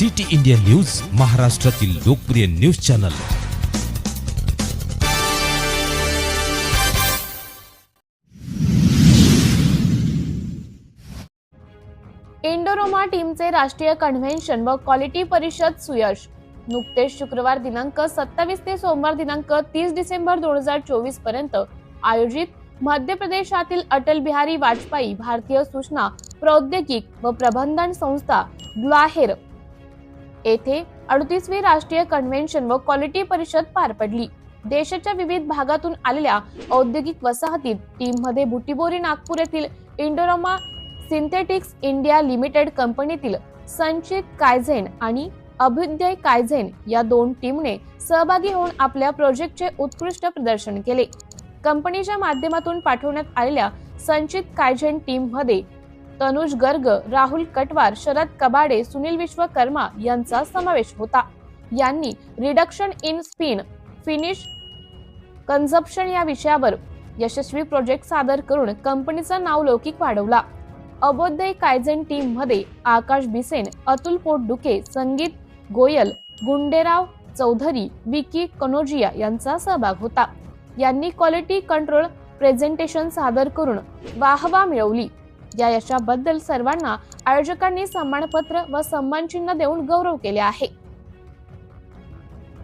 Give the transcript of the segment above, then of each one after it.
City India news महाराष्ट्रातील लोकप्रिय news channel. इंडोरोमा टीमचे राष्ट्रीय कन्व्हेन्शन व क्वालिटी परिषद सुयश. नुकतेच शुक्रवार दिनांक सत्तावीस ते सोमवार दिनांक तीस डिसेंबर दोन हजार चोवीसपर्यंत आयोजित मध्य प्रदेशातील अटल बिहारी वाजपेयी भारतीय सूचना प्रौद्योगिक व प्रबंधन संस्था ग्वाहेर येथे अडतीसवी राष्ट्रीय कन्व्हेन्शन व क्वालिटी परिषद पार पडली. देशाच्या विविध भागातून आलेल्या औद्योगिक वसाहतीत टीममध्ये बुटीबोरी नागपूर येथील इंडोरोमा सिंथेटिक्स इंडिया लिमिटेड कंपनीतील संचित कायझेन आणि अभ्युदय कायझेन या दोन टीमने सहभागी होऊन आपल्या प्रोजेक्टचे उत्कृष्ट प्रदर्शन केले. कंपनीच्या माध्यमातून पाठवण्यात आलेल्या संचित कायझेन टीममध्ये तनुज गर्ग राहुल कटवार शरद कबाडे सुनील विश्वकर्मा यांचा समावेश होता. यांनी reduction in spin finish consumption या विषयावर यशस्वी प्रोजेक्ट सादर करून कंपनीचं नाव लौकिक वाढवला. अबोध्य कायझेन टीममध्ये आकाश बिसेन अतुल पोटडुके संगीत गोयल गुंडेराव चौधरी विकी कनोजिया यांचा सहभाग होता. यांनी क्वालिटी कंट्रोल प्रेझेंटेशन सादर करून वाहवा मिळवली. या यशाबद्दल सर्वांना आयोजकांनी सन्मानपत्र व सन्मानचिन्ह देऊन गौरव केले आहे.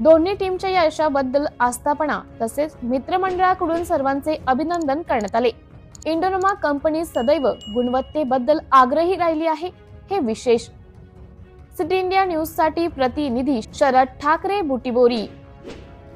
दोन्ही टीमच्या या यशाबद्दल आस्थापना तसेच मित्रमंडळाकडून सर्वांचे अभिनंदन करण्यात आले. इंडोनोमा कंपनी सदैव गुणवत्तेबद्दल आग्रही राहिली आहे हे विशेष. सिटी इंडिया न्यूजसाठी प्रतिनिधी शरद ठाकरे बुटीबोरी.